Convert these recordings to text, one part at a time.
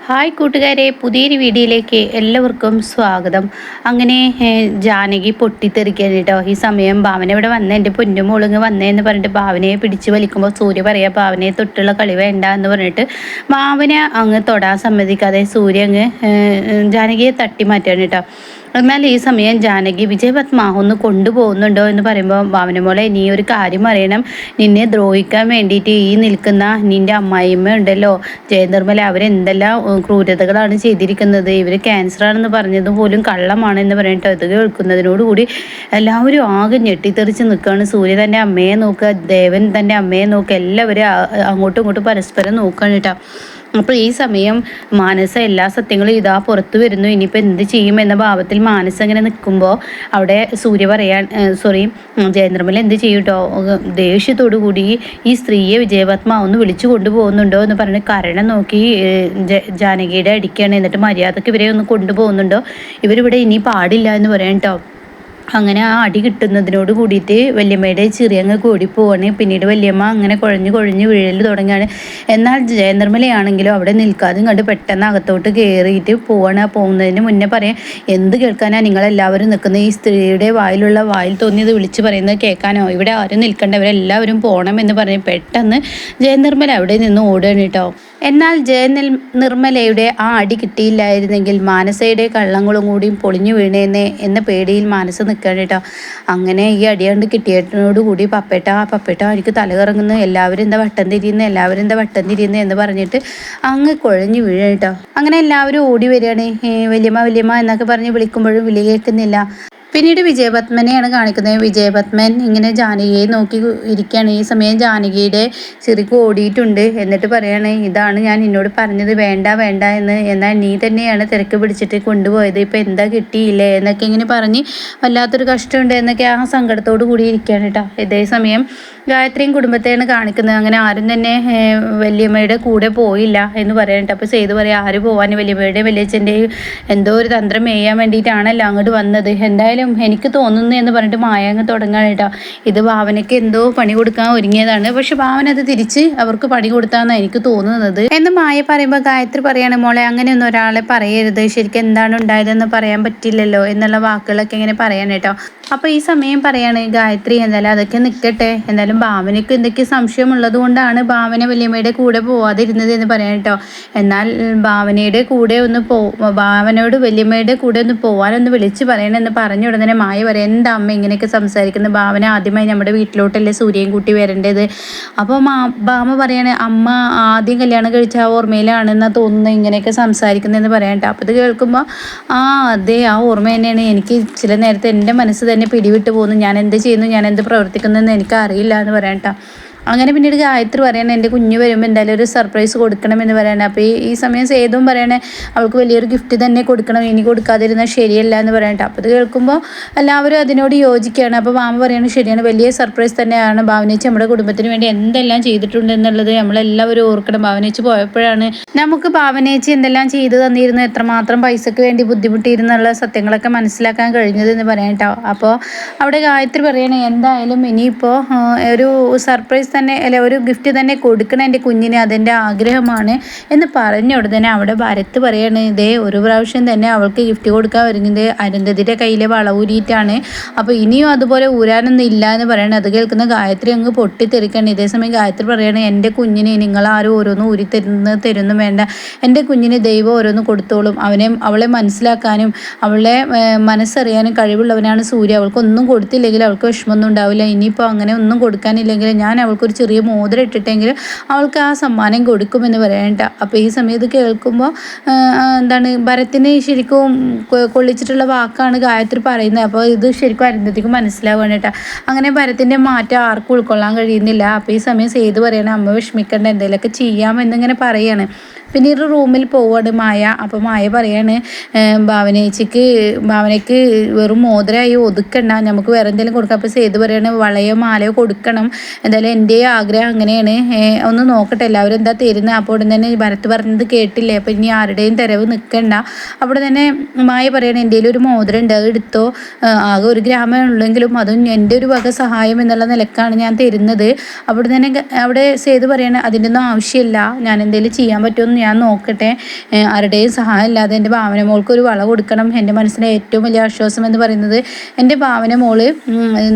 Hi കൂട്ടുകാരെ പുതിയൊരു വീഡിയോയിലേക്ക് എല്ലാവർക്കും സ്വാഗതം. അങ്ങനെ ജാനകി പൊട്ടിത്തെറിക്കാൻ കേട്ടോ ഈ സമയം ഭാവന ഇവിടെ വന്ന എന്റെ പൊന്നുമോളിങ്ങ് വന്നേന്ന് പറഞ്ഞിട്ട് ഭാവനയെ പിടിച്ച് വലിക്കുമ്പോൾ സൂര്യ പറയാം ഭാവനയെ തൊട്ടുള്ള കളി വേണ്ട എന്ന് പറഞ്ഞിട്ട് ഭാവന അങ്ങ് തൊടാൻ സമ്മതിക്കാതെ സൂര്യ അങ്ങ് ജാനകിയെ തട്ടി മാറ്റാണ് കേട്ടോ എന്നാൽ ഈ സമയം ജാനകി വിജയപത്മ ഒന്ന് കൊണ്ടുപോകുന്നുണ്ടോ എന്ന് പറയുമ്പോൾ ഭാവന മോളെ നീ ഒരു കാര്യം അറിയണം. നിന്നെ ദ്രോഹിക്കാൻ വേണ്ടിയിട്ട് ഈ നിൽക്കുന്ന നിന്റെ അമ്മായിമ്മ ഉണ്ടല്ലോ. ജയനിർമ്മല അവരെന്തെല്ലാം ക്രൂരതകളാണ് ചെയ്തിരിക്കുന്നത്. ഇവർ ക്യാൻസർ ആണെന്ന് പറഞ്ഞത് പോലും കള്ളമാണെന്ന് പറഞ്ഞിട്ട് അത് കേൾക്കുന്നതിനോടുകൂടി എല്ലാവരും ആകെ ഞെട്ടിത്തെറിച്ച് നിൽക്കുകയാണ്. സൂര്യ തന്റെ അമ്മയെ നോക്കുക ദേവൻ തന്റെ അമ്മയെ നോക്കുക എല്ലാവരും അങ്ങോട്ടും ഇങ്ങോട്ടും പരസ്പരം നോക്കുകയാണ് കേട്ടോ. അപ്പോൾ ഈ സമയം മാനസ എല്ലാ സത്യങ്ങളും ഇതാ പുറത്തു വരുന്നു. ഇനിയിപ്പോൾ എന്ത് ചെയ്യും എന്ന ഭാവത്തിൽ മാനസ ഇങ്ങനെ നിൽക്കുമ്പോൾ അവിടെ സൂര്യ പറയാൻ സോറി ജയന്ദ്രമല എന്ത് ചെയ്യും കേട്ടോ ദേഷ്യത്തോടു കൂടി ഈ സ്ത്രീയെ വിജയപത്മ ഒന്ന് വിളിച്ചു കൊണ്ടുപോകുന്നുണ്ടോ എന്ന് പറഞ്ഞ് കരണം നോക്കി ജാനകിയുടെ അടിക്കുകയാണ് എന്നിട്ട് മര്യാദയ്ക്ക് ഇവരെ ഒന്ന് കൊണ്ടുപോകുന്നുണ്ടോ? ഇവരിവിടെ ഇനി പാടില്ല എന്ന് പറയാം കേട്ടോ അങ്ങനെ ആ അടി കിട്ടുന്നതിനോട് കൂടിയിട്ട് വല്യമ്മയുടെ ചെറിയങ്ങ് അങ്ങ് കൂടി പോവാണ്. പിന്നീട് വല്യമ്മ അങ്ങനെ കുഴഞ്ഞു കുഴഞ്ഞു വീഴൽ തുടങ്ങിയാണ് എന്നാൽ ജയനിർമ്മലയാണെങ്കിലും അവിടെ നിൽക്കാതെ കണ്ട് പെട്ടെന്ന് അകത്തോട്ട് കയറിയിട്ട് പോവാണ്. ആ പോകുന്നതിന് മുന്നേ പറയാം എന്ത് കേൾക്കാനാണ് നിങ്ങളെല്ലാവരും നിൽക്കുന്ന ഈ സ്ത്രീയുടെ വായിലുള്ള വായിൽ തോന്നിയത് വിളിച്ച് പറയുന്നത് കേൾക്കാനോ? ഇവിടെ ആരും നിൽക്കേണ്ടവരെല്ലാവരും പോകണം എന്ന് പറഞ്ഞ് പെട്ടെന്ന് ജയനിർമ്മല അവിടെ നിന്ന് ഓടുകയാണ് കേട്ടോ. എന്നാൽ ജയനിൽ നിർമ്മലയുടെ ആ അടി കിട്ടിയില്ലായിരുന്നെങ്കിൽ മാനസയുടെ കള്ളങ്ങളും കൂടിയും പൊളിഞ്ഞു വീണേന്നേ എന്ന പേടിയിൽ മാനസ നിൽക്കണം കേട്ടോ. അങ്ങനെ ഈ അടിയാണ്ട് കൂടി പപ്പേട്ട പപ്പേട്ട എനിക്ക് തലകറങ്ങുന്നു എല്ലാവരും എന്താ വട്ടം തിരിയുന്നു എല്ലാവരും എന്താ വട്ടം തിരിയുന്നു എന്ന് പറഞ്ഞിട്ട് അങ്ങ് കുഴഞ്ഞു വീഴുക കേട്ടോ. അങ്ങനെ എല്ലാവരും ഓടി വരികയാണ്. വലിയമ്മ വല്യമ്മ എന്നൊക്കെ പറഞ്ഞ് വിളിക്കുമ്പോഴും വിളി കേൾക്കുന്നില്ല. പിന്നീട് വിജയപത്മനെയാണ് കാണിക്കുന്നത്. വിജയപത്മൻ ഇങ്ങനെ ജാനകിയെ നോക്കി ഇരിക്കുകയാണ്. ഈ സമയം ജാനകിയുടെ ചിറിക്ക് ഓടിയിട്ടുണ്ട്. എന്നിട്ട് പറയാണ് ഇതാണ് ഞാൻ എന്നോട് പറഞ്ഞത്. വേണ്ട വേണ്ട എന്ന്. എന്നാൽ നീ തന്നെയാണ് തിരക്ക് പിടിച്ചിട്ട് കൊണ്ടുപോയത്. ഇപ്പം എന്താ കിട്ടിയില്ലേ? എന്നൊക്കെ ഇങ്ങനെ പറഞ്ഞ് വല്ലാത്തൊരു കഷ്ടമുണ്ട് എന്നൊക്കെ ആ സങ്കടത്തോടു കൂടി ഇരിക്കുകയാണ് കേട്ടോ. ഇതേ സമയം ഗായത്രിയും കുടുംബത്തെയാണ് കാണിക്കുന്നത്. അങ്ങനെ ആരും തന്നെ വല്യമ്മയുടെ കൂടെ പോയില്ല എന്ന് പറയാനുണ്ട് അപ്പോൾ ചെയ്തു പറയാം ആര് പോവാൻ വല്യമ്മയുടെയും വല്യച്ഛന്റെയും എന്തോ ഒരു തന്ത്രം ചെയ്യാൻ വേണ്ടിയിട്ടാണല്ലോ അങ്ങോട്ട് വന്നത്. എന്തായാലും എനിക്ക് തോന്നുന്നു എന്ന് പറഞ്ഞിട്ട് മായ അങ്ങ് തുടങ്ങാണ് കേട്ടോ. ഇത് ഭാവനയ്ക്ക് എന്തോ പണി കൊടുക്കാൻ ഒരുങ്ങിയതാണ്. പക്ഷെ ഭാവന അത് തിരിച്ച് അവർക്ക് പണി കൊടുത്താന്നാണ് എനിക്ക് തോന്നുന്നത്. എന്ന് മായ പറയുമ്പോൾ ഗായത്രി പറയാണ് മോളെ അങ്ങനെയൊന്നും ഒരാളെ പറയരുത്. ശരിക്കും എന്താണ് ഉണ്ടായതെന്ന് പറയാൻ പറ്റില്ലല്ലോ എന്നുള്ള വാക്കുകളൊക്കെ ഇങ്ങനെ പറയാൻ കേട്ടോ. അപ്പോൾ ഈ സമയം പറയാണ് ഗായത്രി എന്തായാലും അതൊക്കെ നിൽക്കട്ടെ. എന്തായാലും ഭാവനയ്ക്ക് എന്തൊക്കെ സംശയമുള്ളത് കൊണ്ടാണ് ഭാവന വല്യമ്മയുടെ കൂടെ പോവാതിരുന്നത് എന്ന് പറയാൻ കേട്ടോ. എന്നാൽ ഭാവനയുടെ കൂടെ ഒന്ന് പോ ഭാവനയോട് വല്യമ്മയുടെ കൂടെ ഒന്ന് പോവാനൊന്ന് വിളിച്ച് പറയണമെന്ന് പറഞ്ഞ ഉടനെ മായ പറയാം എന്താ അമ്മ ഇങ്ങനെയൊക്കെ സംസാരിക്കുന്നത്? ഭാവന ആദ്യമായി നമ്മുടെ വീട്ടിലോട്ടല്ലേ സൂര്യൻ കൂട്ടി വരേണ്ടത്? അപ്പോൾ ഭാമ പറയാണ് അമ്മ ആദ്യം കല്യാണം കഴിച്ച ആ ഓർമ്മയിലാണെന്നാണ് തോന്നുന്നത് ഇങ്ങനെയൊക്കെ സംസാരിക്കുന്നതെന്ന് പറയാൻ കേട്ടോ. അപ്പോൾ ഇത് കേൾക്കുമ്പോൾ ആ അതെ ആ ഓർമ്മ തന്നെയാണ്. എനിക്ക് ചില നേരത്തെ എന്റെ മനസ്സ് തന്നെ പിടിവിട്ട് പോകുന്നു. ഞാൻ എന്ത് ചെയ്യുന്നു? ഞാൻ എന്ത് പ്രവർത്തിക്കുന്നു എന്ന് എനിക്ക് അറിയില്ല എന്ന് പറയാം കേട്ടോ അങ്ങനെ പിന്നീട് ഗായത്രി പറയണേ എന്റെ കുഞ്ഞ് വരുമ്പോൾ എന്തായാലും ഒരു സർപ്രൈസ് കൊടുക്കണം എന്ന് പറയണേ. അപ്പോൾ ഈ സമയം സേതും പറയണേ അവൾക്ക് വലിയൊരു ഗിഫ്റ്റ് തന്നെ കൊടുക്കണം ഇനി കൊടുക്കാതിരുന്നാൽ ശരിയല്ല എന്ന് പറയട്ടെ അപ്പോൾ ഇത് കേൾക്കുമ്പോൾ എല്ലാവരും അതിനോട് യോജിക്കുകയാണ്. അപ്പോൾ മാമ പറയണത് ശരിയാണ് വലിയ സർപ്രൈസ് തന്നെയാണ്. ഭാവനേച്ചി നമ്മുടെ കുടുംബത്തിന് വേണ്ടി എന്തെല്ലാം ചെയ്തിട്ടുണ്ട് എന്നുള്ളത് നമ്മളെല്ലാവരും ഓർക്കണം. ഭാവനേച്ചി പോയപ്പോഴാണ് നമുക്ക് ഭാവനേച്ചി എന്തെല്ലാം ചെയ്തു തന്നിരുന്നു എത്രമാത്രം പൈസക്ക് വേണ്ടി ബുദ്ധിമുട്ടിയിരുന്നുള്ള സത്യങ്ങളൊക്കെ മനസ്സിലാക്കാൻ കഴിഞ്ഞത് എന്ന് പറയാം കേട്ടോ അപ്പോൾ അവിടെ ഗായത്രി പറയണേ എന്തായാലും ഇനിയിപ്പോൾ ഒരു സർപ്രൈസ് തന്നെ അല്ലെ ഒരു ഗിഫ്റ്റ് തന്നെ കൊടുക്കണം എന്റെ കുഞ്ഞിന് അതെന്റെ ആഗ്രഹമാണ് എന്ന് പറഞ്ഞ ഉടനെ അവിടെ ഭരത്ത് പറയാണ് ഇതേ ഒരു പ്രാവശ്യം തന്നെ അവൾക്ക് ഗിഫ്റ്റ് കൊടുക്കാൻ വരുന്നത് അരുന്ധതിന്റെ കയ്യിലെ വളവൂരിയിട്ടാണ്. അപ്പോൾ ഇനിയും അതുപോലെ ഊരാനൊന്നും ഇല്ല എന്ന് പറയണത് അത് കേൾക്കുന്ന ഗായത്രി അങ്ങ് പൊട്ടിത്തെറിക്കണം. ഇതേസമയം ഗായത്രി പറയണേ എന്റെ കുഞ്ഞിന് നിങ്ങൾ ആരും ഓരോന്ന് ഊരി തരുന്ന തരുന്നു വേണ്ട. എന്റെ കുഞ്ഞിന് ദൈവം ഓരോന്ന് കൊടുത്തോളും. അവനെ അവളെ മനസ്സിലാക്കാനും അവളെ മനസ്സറിയാനും കഴിവുള്ളവനാണ് സൂര്യ. അവൾക്കൊന്നും കൊടുത്തില്ലെങ്കിൽ അവൾക്ക് വിഷമമൊന്നും ഉണ്ടാവില്ല. ഇനിയിപ്പോൾ അങ്ങനെ ഒന്നും കൊടുക്കാനില്ലെങ്കിൽ ഞാൻ അവൾക്കൊരു ചെറിയ മോതിരം ഇട്ടിട്ടെങ്കിലും അവൾക്ക് ആ സമ്മാനം കൊടുക്കുമെന്ന് പറയണ്ട അപ്പോൾ ഈ സമയത്ത് കേൾക്കുമ്പോൾ എന്താണ് ഭരത്തിനെ ശരിക്കും കൊള്ളിച്ചിട്ടുള്ള വാക്കാണ് ഗായത്രി പറയുന്നത്. അപ്പോൾ ഇത് ശരിക്കും അരുന്ധതിക്ക് മനസ്സിലാവുകയാണ് കേട്ടോ അങ്ങനെ ഭരത്തിന്റെ മാറ്റം ആർക്കും ഉൾക്കൊള്ളാൻ കഴിയുന്നില്ല. അപ്പോൾ ഈ സമയം സേതു പറയണ അമ്മ വിഷമിക്കേണ്ട എന്തെങ്കിലുമൊക്കെ ചെയ്യാമെന്നിങ്ങനെ പറയാണ്. പിന്നീട് റൂമിൽ പോവാണ് മായ. അപ്പോൾ മായ പറയാണ് ഭാവനേച്ചിക്ക് ഭാവനയ്ക്ക് വെറും മോതിരമായി ഒതുക്കണ്ട. നമുക്ക് വേറെ എന്തെങ്കിലും കൊടുക്കാം. അപ്പോൾ സേതു പറയാണ് വളയോ മാലയോ കൊടുക്കണം. എന്തായാലും എന്റെ ആഗ്രഹം അങ്ങനെയാണ്. ഒന്ന് നോക്കട്ടെ. എല്ലാവരും എന്താ തരുന്നത്? അപ്പോൾ ഉടൻ തന്നെ ഭരത് പറഞ്ഞത് കേട്ടില്ലേ? അപ്പോൾ ഇനി ആരുടെയും തെരവ് നിൽക്കണ്ട അവിടെ തന്നെ മായ പറയാണ് എന്റെ ഒരു മോതിരം ഉണ്ട് അത് എടുത്തോ. ആകെ ഒരു ഗ്രാമം ഉള്ളെങ്കിലും അതും എന്റെ ഒരു വക സഹായം എന്നുള്ള നിലക്കാണ് ഞാൻ തരുന്നത്. അവിടെ തന്നെ അവിടെ സേതു പറയണ അതിന്റെ ഒന്നും ആവശ്യമില്ല. ഞാൻ എന്തെങ്കിലും ചെയ്യാൻ പറ്റുമെന്ന് ഞാൻ നോക്കട്ടെ. ആരുടെയും സഹായം ഇല്ലാതെ എന്റെ ഭാവന മോൾക്ക് ഒരു വള കൊടുക്കണം. എന്റെ മനസ്സിലെ ഏറ്റവും വലിയ ആശ്വാസം എന്ന് പറയുന്നത് എന്റെ ഭാവന മോൾ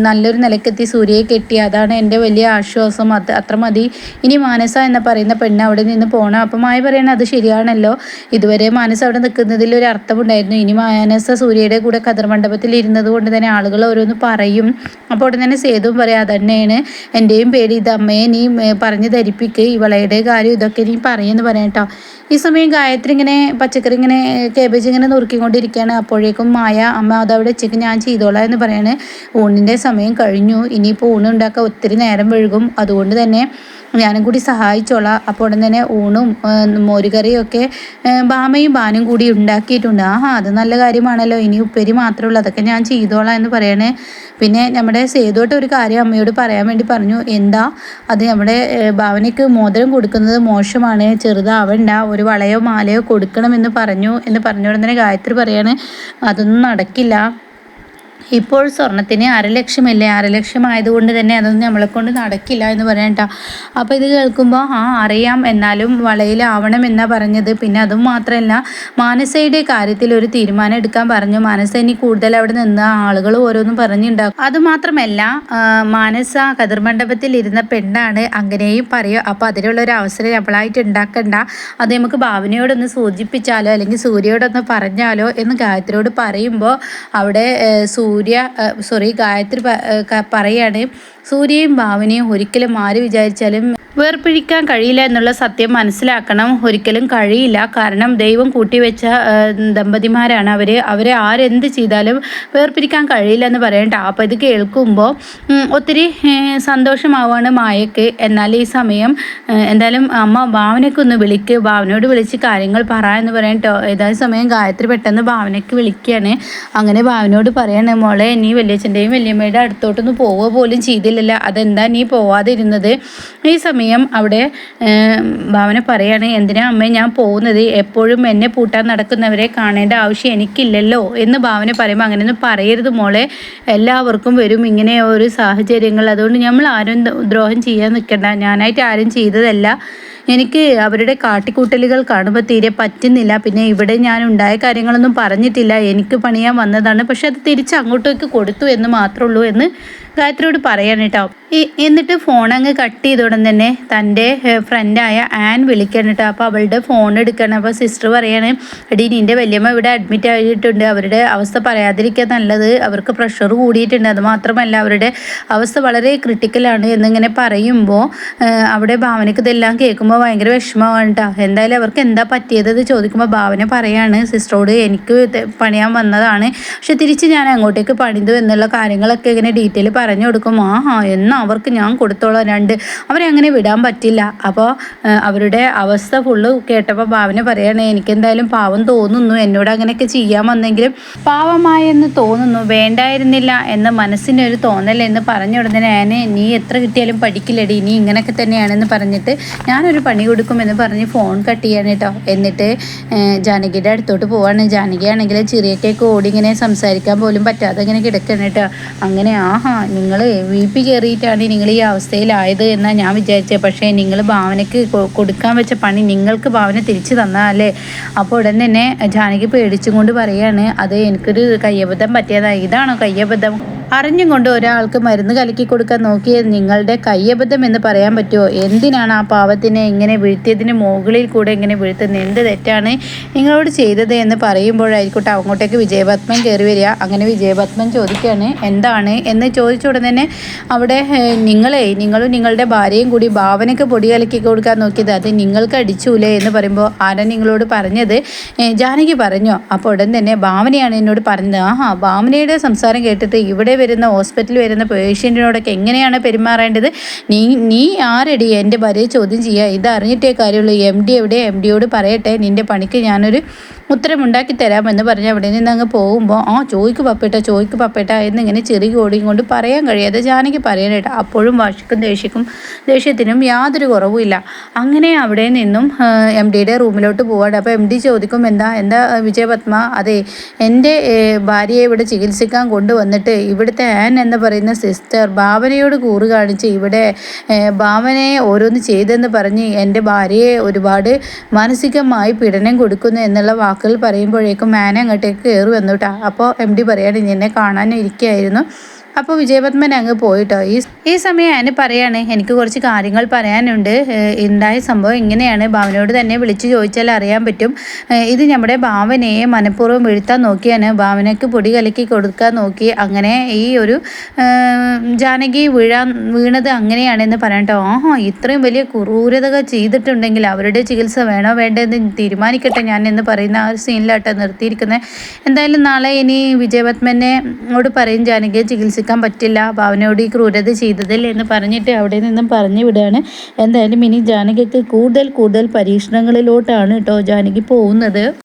നല്ലൊരു നിലക്കെത്തി സൂര്യയെ കെട്ടി. അതാണ് എന്റെ വലിയ ആശ്വാസം. അത് അത്ര മതി. ഇനി മാനസ എന്ന് പറയുന്ന പെണ്ണ് അവിടെ നിന്ന് പോകണം അപ്പം മായ പറയണ അത് ശരിയാണല്ലോ. ഇതുവരെ മാനസ അവിടെ നിൽക്കുന്നതിൽ ഒരു അർത്ഥമുണ്ടായിരുന്നു. ഇനി മാനസ സൂര്യയുടെ കൂടെ കതിർമണ്ഡപത്തിൽ ഇരുന്നത് കൊണ്ട് തന്നെ ആളുകൾ ഓരോന്ന് പറയും. അപ്പോൾ ഉടനെ തന്നെ സേതുവും പറയാം അതന്നെയാണ് എന്റെയും പേടി. ഇത് അമ്മയെ നീ പറഞ്ഞു ധരിപ്പിക്ക്. ഇവളയുടെ കാര്യം ഇതൊക്കെ നീ പറയുമെന്ന് പറയാം കേട്ടോ ഈ സമയം ഗായത്രി ഇങ്ങനെ പച്ചക്കറി ഇങ്ങനെ കേബേജ് ഇങ്ങനെ നുറുക്കിക്കൊണ്ടിരിക്കുകയാണ്. അപ്പോഴേക്കും മായ അമ്മ അതവിടെ വെച്ചേക്ക് ഞാൻ ചെയ്തോളാം എന്ന് പറയാണ്. ഊണിന്റെ സമയം കഴിഞ്ഞു. ഇനിയിപ്പോൾ ഊണ് ഉണ്ടാക്കാൻ ഒത്തിരി നേരം വഴുകും അതുകൊണ്ട് തന്നെ ഞാനും കൂടി സഹായിച്ചോളാം. അപ്പോൾ ഉടൻ തന്നെ ഊണും മോരുകറിയും ഒക്കെ ബാമയും ബാനും കൂടി ഉണ്ടാക്കിയിട്ടുണ്ട്. ആഹാ അത് നല്ല കാര്യമാണല്ലോ. ഇനി ഉപ്പേരി മാത്രമേ ഉള്ളൂ. അതൊക്കെ ഞാൻ ചെയ്തോളാം എന്ന് പറയണേ. പിന്നെ നമ്മുടെ സേതുവായിട്ട് ഒരു കാര്യം അമ്മയോട് പറയാൻ വേണ്ടി പറഞ്ഞു. എന്താ? അത് നമ്മുടെ ഭാവനയ്ക്ക് മോതിരം കൊടുക്കുന്നത് മോശമാണ്. ചെറുതാവണ്ട. ഒരു വളയോ മാലയോ കൊടുക്കണമെന്ന് പറഞ്ഞു എന്ന് പറഞ്ഞ തന്നെ ഗായത്രി പറയാണ് അതൊന്നും നടക്കില്ല. ഇപ്പോൾ സ്വർണത്തിന് അരലക്ഷമല്ലേ അര ആയതുകൊണ്ട് തന്നെ അതൊന്നും നമ്മളെ കൊണ്ട് നടക്കില്ല എന്ന് പറയാം കേട്ടോ അപ്പോൾ ഇത് കേൾക്കുമ്പോൾ ആ അറിയാം എന്നാലും വളയിലാവണം എന്നാ പറഞ്ഞത്. പിന്നെ അതും മാത്രമല്ല മാനസയുടെ കാര്യത്തിൽ ഒരു തീരുമാനം എടുക്കാൻ പറഞ്ഞു. മാനസ ഇനി കൂടുതൽ അവിടെ നിന്ന് ആളുകൾ ഓരോന്നും പറഞ്ഞിട്ടുണ്ടാകും അതുമാത്രമല്ല മാനസ കതിർമണ്ഡപത്തിൽ ഇരുന്ന പെണ്ണാണ് അങ്ങനെയും പറയുക അപ്പോൾ അതിനുള്ള ഒരു അവസരം നമ്മളായിട്ട് ഉണ്ടാക്കണ്ട. അത് നമുക്ക് ഭാവനയോടൊന്ന് സൂചിപ്പിച്ചാലോ അല്ലെങ്കിൽ സൂര്യയോടൊന്ന് പറഞ്ഞാലോ എന്ന് ഗായത്രിയോട് പറയുമ്പോൾ അവിടെ ഏഹ്, സൂര്യ സോറി ഗായത്രി പറയാണ് സൂര്യയും ഭാവനയും ഒരിക്കലും ആര് വിചാരിച്ചാലും വേർപിഴിക്കാൻ കഴിയില്ല എന്നുള്ള സത്യം മനസ്സിലാക്കണം. ഒരിക്കലും കഴിയില്ല. കാരണം ദൈവം കൂട്ടിവെച്ച ദമ്പതിമാരാണ് അവർ അവരെ ആരെന്ത് ചെയ്താലും വേർപിരിക്കാൻ കഴിയില്ല എന്ന് പറയണ്ട. അപ്പോൾ ഇത് കേൾക്കുമ്പോൾ ഒത്തിരി സന്തോഷമാവാണ് മായക്ക് എന്നാൽ ഈ സമയം എന്തായാലും അമ്മ ഭാവനയ്ക്ക് ഒന്ന് വിളിക്ക്. ഭാവനയോട് വിളിച്ച് കാര്യങ്ങൾ പറ എന്ന് പറയാൻ ഏതായ സമയം ഗായത്രി പെട്ടെന്ന് ഭാവനയ്ക്ക് വിളിക്കുകയാണ് അങ്ങനെ ഭാവനയോട് പറയാണ് മോളെ നീ വലിയച്ഛന്റെയും വലിയമ്മയുടെ അടുത്തോട്ടൊന്ന് പോവുക പോലും ചെയ്തില്ലല്ലോ അതെന്താ നീ പോവാതിരുന്നത്? ഈ സമയം അവിടെ ഭാവന പറയാണ് എന്തിനാ അമ്മേ ഞാൻ പോകുന്നത്? എപ്പോഴും എന്നെ പൂട്ടാൻ നടക്കുന്നവരെ കാണേണ്ട ആവശ്യം എനിക്കില്ലല്ലോ? എന്ന് ഭാവന പറയുമ്പോൾ അങ്ങനെയൊന്നും പറയരുത് മോളെ. എല്ലാവർക്കും വരും ഇങ്ങനെ ഒരു സാഹചര്യങ്ങൾ. അതുകൊണ്ട് നമ്മൾ ആരും ദ്രോഹം ചെയ്യാൻ നിൽക്കണ്ട. ഞാനായിട്ട് ആരും ചെയ്തതല്ല. എനിക്ക് അവരുടെ കാട്ടിക്കൂട്ടലുകൾ കാണുമ്പോൾ തീരെ പറ്റുന്നില്ല. പിന്നെ ഇവിടെ ഞാൻ ഉണ്ടായ കാര്യങ്ങളൊന്നും പറഞ്ഞിട്ടില്ല. എനിക്ക് പണിയാൻ വന്നതാണ്. പക്ഷെ അത് തിരിച്ച് അങ്ങോട്ടേക്ക് കൊടുത്തു എന്ന് മാത്രമേ ഉള്ളൂ എന്ന് ഗായത്രിയോട് പറയാണ് കേട്ടോ. എന്നിട്ട് ഫോൺ അങ്ങ് കട്ട് ചെയ്തോടൻ തന്നെ തന്റെ ഫ്രണ്ടായ ആൻ വിളിക്കണം കേട്ടോ. അപ്പോൾ അവളുടെ ഫോൺ എടുക്കണം. അപ്പോൾ സിസ്റ്റർ പറയാണ് എടി നിന്റെ വല്യമ്മ ഇവിടെ അഡ്മിറ്റ് ആയിട്ടുണ്ട്. അവരുടെ അവസ്ഥ പറയാതിരിക്കാൻ നല്ലത്. അവർക്ക് പ്രഷർ കൂടിയിട്ടുണ്ട്. അതുമാത്രമല്ല അവരുടെ അവസ്ഥ വളരെ ക്രിട്ടിക്കലാണ് എന്നിങ്ങനെ പറയുമ്പോൾ അവിടെ ഭാവനയ്ക്ക് ഇതെല്ലാം കേൾക്കുമ്പോൾ ഭയങ്കര വിഷമമാണ് കേട്ടോ. എന്തായാലും അവർക്ക് എന്താ പറ്റിയത് എന്ന് ചോദിക്കുമ്പോൾ ഭാവന പറയാണ് സിസ്റ്ററോട് എനിക്ക് പണിയാൻ വന്നതാണ്. പക്ഷെ തിരിച്ച് ഞാൻ അങ്ങോട്ടേക്ക് പണിതു എന്നുള്ള കാര്യങ്ങളൊക്കെ ഇങ്ങനെ ഡീറ്റെയിൽ പറഞ്ഞു കൊടുക്കും ആഹാ എന്നാ അവർക്ക് ഞാൻ കൊടുത്തോളാം രണ്ട്. അവരെ അങ്ങനെ വിടാൻ പറ്റില്ല. അപ്പോൾ അവരുടെ അവസ്ഥ ഫുള്ള് കേട്ടപ്പോൾ ഭാവന പറയാണ് എനിക്കെന്തായാലും പാവം തോന്നുന്നു. എന്നോട് അങ്ങനെയൊക്കെ ചെയ്യാൻ വന്നെങ്കിലും പാവമായെന്ന് തോന്നുന്നു. വേണ്ടായിരുന്നില്ല എന്ന മനസ്സിനൊരു തോന്നൽ എന്ന് പറഞ്ഞ ഉടനെ ഞാൻ നീ എത്ര കിട്ടിയാലും പഠിക്കില്ലടി. നീ ഇങ്ങനെയൊക്കെ തന്നെയാണെന്ന് പറഞ്ഞിട്ട് ഞാനൊരു പണി കൊടുക്കുമെന്ന് പറഞ്ഞ് ഫോൺ കട്ട് ചെയ്യാണ് കേട്ടോ എന്നിട്ട് ജാനകിയുടെ അടുത്തോട്ട് പോവാണ്. ജാനകിയാണെങ്കിൽ ചെറിയൊക്കെ ഓടി ഇങ്ങനെ സംസാരിക്കാൻ പോലും പറ്റാതെ ഇങ്ങനെ കിടക്കണം കേട്ടോ അങ്ങനെ ആഹാ നിങ്ങൾ വീപ്പി കയറിയിട്ടാണ് നിങ്ങൾ ഈ അവസ്ഥയിലായത് എന്നാണ് ഞാൻ വിചാരിച്ചത് പക്ഷേ നിങ്ങൾ ഭാവനയ്ക്ക് കൊടുക്കാൻ വെച്ച പണി നിങ്ങൾക്ക് ഭാവന തിരിച്ചു തന്നല്ലേ അപ്പോൾ ഉടൻ തന്നെ ജാനകി പേടിച്ചും കൊണ്ട് പറയാണ് അത് എനിക്കൊരു കയ്യബദ്ധം പറ്റിയതാണ് ഇതാണോ കയ്യബദ്ധം? അറിഞ്ഞും കൊണ്ട് ഒരാൾക്ക് മരുന്ന് കലക്കി കൊടുക്കാൻ നോക്കിയത് നിങ്ങളുടെ കയ്യബദ്ധം എന്ന് പറയാൻ പറ്റുമോ? എന്തിനാണ് ആ പാവത്തിനെ ഇങ്ങനെ വീഴ്ത്തിയതിന് മുകളിൽ കൂടെ ഇങ്ങനെ വീഴ്ത്തുന്നത്? എന്ത് തെറ്റാണ് നിങ്ങളോട് ചെയ്തത് എന്ന് പറയുമ്പോഴായിരിക്കട്ടെ അങ്ങോട്ടേക്ക് വിജയപത്മൻ കയറി വരിക. അങ്ങനെ വിജയപത്മൻ ചോദിക്കുകയാണ് എന്താണ്? എന്ന് ചോദിച്ച ഉടനെ തന്നെ അവിടെ നിങ്ങളെ നിങ്ങളും നിങ്ങളുടെ ഭാര്യയും കൂടി ഭാവനയ്ക്ക് പൊടി കലക്കി കൊടുക്കാൻ നോക്കിയത് അത് നിങ്ങൾക്ക് അടിച്ചൂലേ? എന്ന് പറയുമ്പോൾ ആരാ നിങ്ങളോട് പറഞ്ഞത്? ജാനകി പറഞ്ഞോ? അപ്പോൾ ഉടൻ തന്നെ ഭാവനയാണ് എന്നോട് പറഞ്ഞത്. ആഹാ ഭാവനയുടെ സംസാരം കേട്ടിട്ട് ഇവിടെ വരുന്ന ഹോസ്പിറ്റലിൽ വരുന്ന പേഷ്യന്റിനോടൊക്കെ എങ്ങനെയാണ് പെരുമാറേണ്ടത്? നീ നീ ആരടി എന്റെ ഭാര്യയെ ചോദ്യം ചെയ്യുക? ഇത് അറിഞ്ഞിട്ടേ കാര്യമുള്ളൂ. എം ഡി എവിടെ? എം ഡിയോട് പറയട്ടെ. നിന്റെ പണിക്ക് ഞാനൊരു ഉത്തരമുണ്ടാക്കി തരാമെന്ന് പറഞ്ഞ് അവിടെ നിന്ന് അങ്ങ് പോകുമ്പോൾ ആ ചോയ്ക്ക് പപ്പേട്ട ചോയ്ക്ക് പപ്പേട്ട എന്നിങ്ങനെ ചെറിയ കോടിയും കൊണ്ട് പറയാൻ കഴിയാതെ ജാനകി പറയാനായിട്ട് അപ്പോഴും വാശിക്കും ദേഷ്യക്കും ദേഷ്യത്തിനും യാതൊരു കുറവുമില്ല അങ്ങനെ അവിടെ നിന്നും എം ഡിയുടെ റൂമിലോട്ട് പോവാണ്. അപ്പോൾ എം ഡി ചോദിക്കും എന്താ എന്താ വിജയപത്മ? അതെ എന്റെ ഭാര്യയെ ഇവിടെ ചികിത്സിക്കാൻ കൊണ്ടുവന്നിട്ട് ഇവിടെ ഇവിടുത്തെ ആൻ എന്ന് പറയുന്ന സിസ്റ്റർ ഭാവനയോട് കൂറ് കാണിച്ച് ഇവിടെ ഭാവനയെ ഓരോന്ന് ചെയ്തെന്ന് പറഞ്ഞ് എന്റെ ഭാര്യയെ ഒരുപാട് മാനസികമായി പീഡനം കൊടുക്കുന്നു എന്നുള്ള വാക്കുകൾ പറയുമ്പോഴേക്കും ആൻ അങ്ങോട്ടേക്ക് കയറി വന്നു കേട്ടോ അപ്പോൾ എം ഡി പറയാണ് എന്നെ കാണാൻ ഇരിക്കുകയായിരുന്നു അപ്പോൾ വിജയപത്മൻ അങ്ങ് പോയിട്ടോ. ഈ ഈ സമയം ഞാൻ പറയാണ് എനിക്ക് കുറച്ച് കാര്യങ്ങൾ പറയാനുണ്ട്. ഉണ്ടായ സംഭവം ഇങ്ങനെയാണ്. ഭാവനയോട് തന്നെ വിളിച്ചു ചോദിച്ചാൽ അറിയാൻ പറ്റും. ഇത് നമ്മുടെ ഭാവനയെ മനഃപൂർവം വീഴ്ത്താൻ നോക്കിയാണ്. ഭാവനയ്ക്ക് പൊടി കലക്കി കൊടുക്കാൻ നോക്കി. അങ്ങനെ ഈ ഒരു ജാനകി വീഴാൻ വീണത് അങ്ങനെയാണെന്ന് പറയട്ടോ ഓഹോ ഇത്രയും വലിയ ക്രൂരതകൾ ചെയ്തിട്ടുണ്ടെങ്കിൽ അവരുടെ ചികിത്സ വേണോ വേണ്ടതെന്ന് തീരുമാനിക്കട്ടെ ഞാൻ എന്ന് പറയുന്ന ആ ഒരു സീനിലാട്ടോ നിർത്തിയിരിക്കുന്നത് എന്തായാലും നാളെ ഇനി വിജയപത്മനോട് പറയും ജാനകിയെ ചികിത്സ നിൽക്കാൻ പറ്റില്ല. ഭാവനയോട് ഈ ക്രൂരത ചെയ്തതിൽ എന്ന് പറഞ്ഞിട്ട് അവിടെ നിന്നും പറഞ്ഞു വിടുകയാണ്. എന്തായാലും ഇനി ജാനകിക്ക് കൂടുതൽ കൂടുതൽ പരീക്ഷണങ്ങളിലോട്ടാണ് കേട്ടോ ജാനകി പോകുന്നത്.